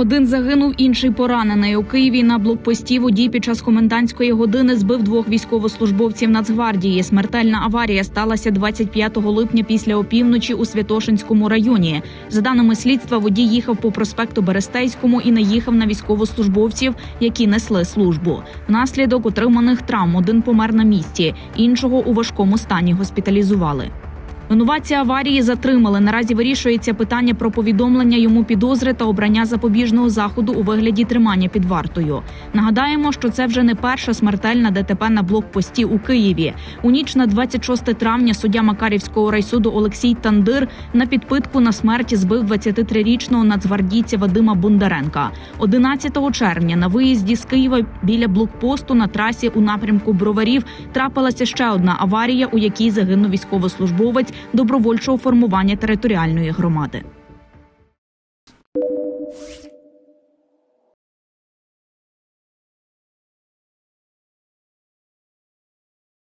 Один загинув, інший поранений. У Києві на блокпості водій під час комендантської години збив двох військовослужбовців Нацгвардії. Смертельна аварія сталася 25 липня після опівночі у Святошинському районі. За даними слідства, водій їхав по проспекту Берестейському і наїхав на військовослужбовців, які несли службу. Внаслідок отриманих травм один помер на місці, іншого у важкому стані госпіталізували. Винуватці аварії затримали. Наразі вирішується питання про повідомлення йому підозри та обрання запобіжного заходу у вигляді тримання під вартою. Нагадаємо, що це вже не перша смертельна ДТП на блокпості у Києві. У ніч на 26 травня суддя Макарівського райсуду Олексій Тандир на підпитку на смерті збив 23-річного нацгвардійця Вадима Бондаренка. 11 червня на виїзді з Києва біля блокпосту на трасі у напрямку Броварів трапилася ще одна аварія, у якій загинув військовослужбовець добровольчого формування територіальної громади.